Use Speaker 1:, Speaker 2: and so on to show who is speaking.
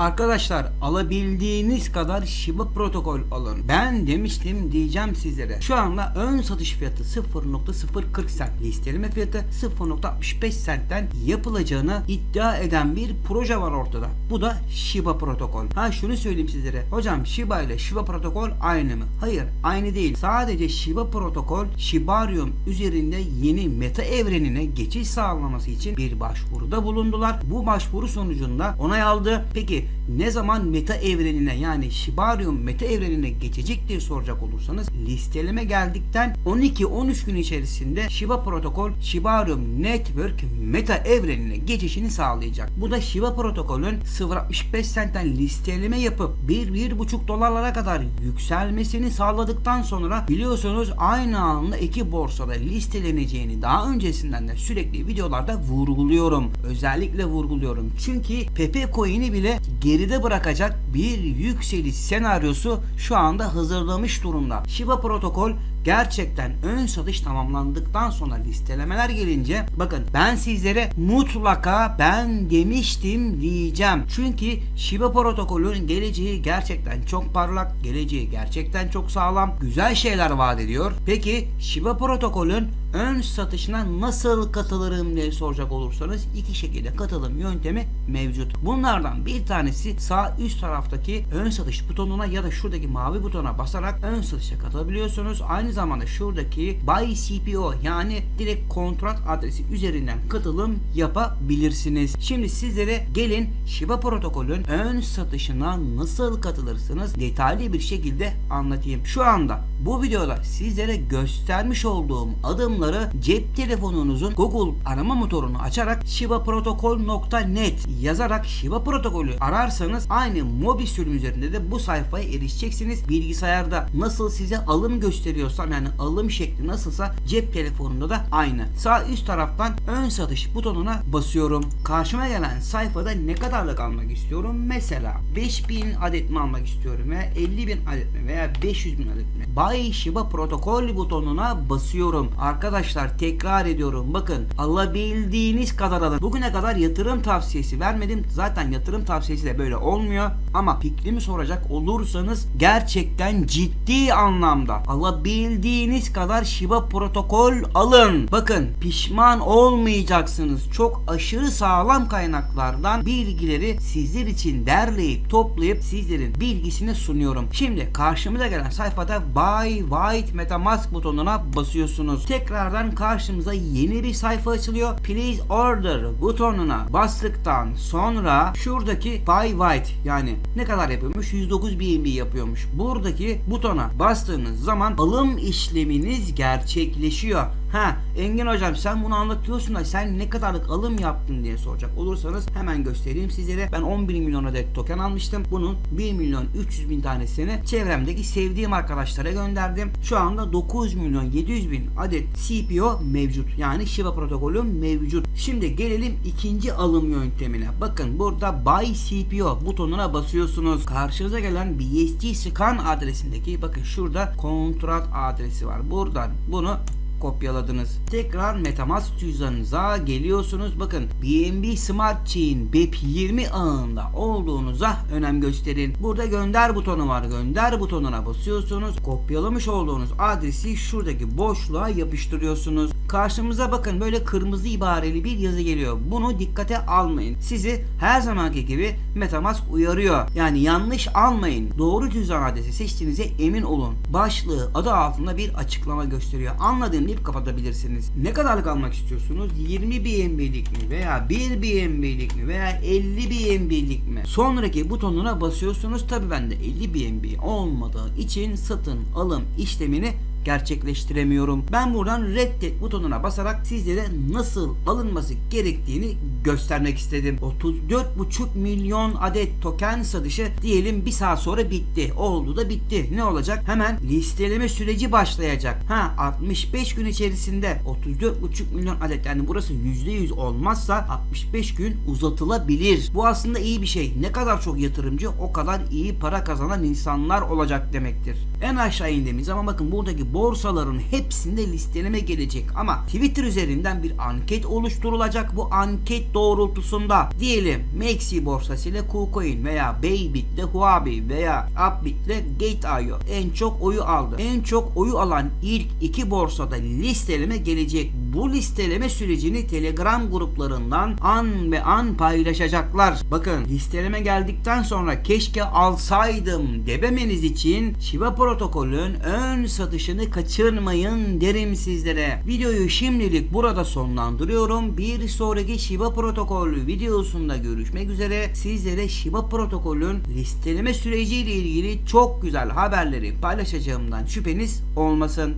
Speaker 1: Arkadaşlar alabildiğiniz kadar Shiba protokol alın. Ben demiştim diyeceğim sizlere. Şu anda ön satış fiyatı 0.040 sent. Listeleme fiyatı 0.65 sentten yapılacağını iddia eden bir proje var ortada. Bu da Shiba protokol. Ha şunu söyleyeyim sizlere. Hocam Shiba ile Shiba protokol aynı mı? Hayır aynı değil. Sadece Shiba protokol Shibarium üzerinde yeni meta evrenine geçiş sağlaması için bir başvuruda bulundular. Bu başvuru sonucunda onay aldı. Peki ne zaman meta evrenine yani Shibarium meta evrenine geçecek diye soracak olursanız listeleme geldikten 12-13 gün içerisinde Shiba protokol Shibarium Network meta evrenine geçişini sağlayacak. Bu da Shiba protokolün 0.65 sentten listeleme yapıp 1-1.5 dolarlara kadar yükselmesini sağladıktan sonra biliyorsunuz aynı anda iki borsada listeleneceğini daha öncesinden de sürekli videolarda vurguluyorum. Özellikle vurguluyorum. Çünkü Pepe Coin'i bile geride bırakacak bir yükseliş senaryosu şu anda hazırlamış durumda. Shiba protokol gerçekten ön satış tamamlandıktan sonra listelemeler gelince bakın ben sizlere mutlaka ben demiştim diyeceğim. Çünkü Shiba protokolün geleceği gerçekten çok parlak, geleceği gerçekten çok sağlam, güzel şeyler vaat ediyor. Peki Shiba protokolün ön satışına nasıl katılırım diye soracak olursanız iki şekilde katılım yöntemi mevcut. Bunlardan bir tanesi sağ üst taraftaki ön satış butonuna ya da şuradaki mavi butona basarak ön satışa katılabiliyorsunuz. Aynı zamanda şuradaki Buy CPO yani direkt kontrat adresi üzerinden katılım yapabilirsiniz. Şimdi sizlere gelin Shiba protokolün ön satışına nasıl katılırsınız detaylı bir şekilde anlatayım. Şu anda bu videoda sizlere göstermiş olduğum adımları cep telefonunuzun Google arama motorunu açarak shibaprotokol.net yazarak Shiba protokolü ararsanız aynı mobil sürüm üzerinde de bu sayfaya erişeceksiniz. Bilgisayarda nasıl size alım gösteriyorsam yani alım şekli nasılsa cep telefonunda da aynı. Sağ üst taraftan ön satış butonuna basıyorum. Karşıma gelen sayfada ne kadarlık almak istiyorum? Mesela 5000 adet mi almak istiyorum veya 50 bin adet mi veya 500 bin adet mi? Buy Shiba protokol butonuna basıyorum. Arkadaşlar tekrar ediyorum. Bakın alabildiğiniz kadar alın. Bugüne kadar yatırım tavsiyesi vermedim. Zaten yatırım tavsiyesi de böyle olmuyor. Ama fikrimi soracak olursanız gerçekten ciddi anlamda alabildiğiniz kadar Shiba protokol alın. Bakın pişman olmayacaksınız. Çok aşırı sağlam kaynaklardan bilgileri sizler için derleyip toplayıp sizlerin bilgisini sunuyorum. Şimdi karşımıza gelen sayfada Buy White Metamask butonuna basıyorsunuz. Tekrardan karşımıza yeni bir sayfa açılıyor. Please Order butonuna bastıktan sonra şuradaki Buy White yani ne kadar yapıyormuş? 109 BNB yapıyormuş. Buradaki butona bastığınız zaman alım işleminiz gerçekleşiyor. Ha Engin hocam sen bunu anlatıyorsun da sen ne kadarlık alım yaptın diye soracak olursanız hemen göstereyim sizlere. Ben 11 milyon adet token almıştım. Bunun 1 milyon 300 bin tanesini çevremdeki sevdiğim arkadaşlara gönderdim. Şu anda 9 milyon 700 bin adet CPO mevcut. Yani Shiba protokolü mevcut. Şimdi gelelim ikinci alım yöntemine. Bakın burada Buy CPO butonuna basıyorsunuz. Karşınıza gelen BST scan adresindeki bakın şurada kontrat adresi var. Buradan bunu kopyaladınız. Tekrar Metamask cüzdanınıza geliyorsunuz. Bakın BNB Smart Chain BEP20 ağında olduğunuza önem gösterin. Burada gönder butonu var. Gönder butonuna basıyorsunuz. Kopyalamış olduğunuz adresi şuradaki boşluğa yapıştırıyorsunuz. Karşımıza bakın böyle kırmızı ibareli bir yazı geliyor. Bunu dikkate almayın. Sizi her zamanki gibi Metamask uyarıyor. Yani yanlış almayın. Doğru cüzdan adresi seçtiğinize emin olun. Başlığı adı altında bir açıklama gösteriyor. Anladığım deyip kapatabilirsiniz. Ne kadarlık almak istiyorsunuz? 20 BNB'lik mi veya 1 BNB'lik mi veya 50 BNB'lik mi? Sonraki butonuna basıyorsunuz. Tabi bende 50 BNB olmadığı için satın alım işlemini gerçekleştiremiyorum. Ben buradan reddet butonuna basarak sizlere nasıl alınması gerektiğini göstermek istedim. 34,5 milyon adet token satışı diyelim bir saat sonra bitti. Oldu da bitti. Ne olacak? Hemen listeleme süreci başlayacak. Ha 65 gün içerisinde 34,5 milyon adet yani burası %100 olmazsa 65 gün uzatılabilir. Bu aslında iyi bir şey. Ne kadar çok yatırımcı o kadar iyi para kazanan insanlar olacak demektir. En aşağı indiğimiz zaman bakın buradaki borsaların hepsinde listeleme gelecek ama Twitter üzerinden bir anket oluşturulacak. Bu anket doğrultusunda diyelim Maxi borsası ile KuCoin veya Bybit ile Huobi veya Upbit ile Gate.io en çok oyu aldı. En çok oyu alan ilk iki borsada listeleme gelecek. Bu listeleme sürecini Telegram gruplarından an ve an paylaşacaklar. Bakın listeleme geldikten sonra keşke alsaydım dememeniz için Shiba protokolün ön satışını kaçırmayın derim sizlere. Videoyu şimdilik burada sonlandırıyorum. Bir sonraki Shiba protokol videosunda görüşmek üzere. Sizlere Shiba protokolün listeleme süreciyle ilgili çok güzel haberleri paylaşacağımdan şüpheniz olmasın.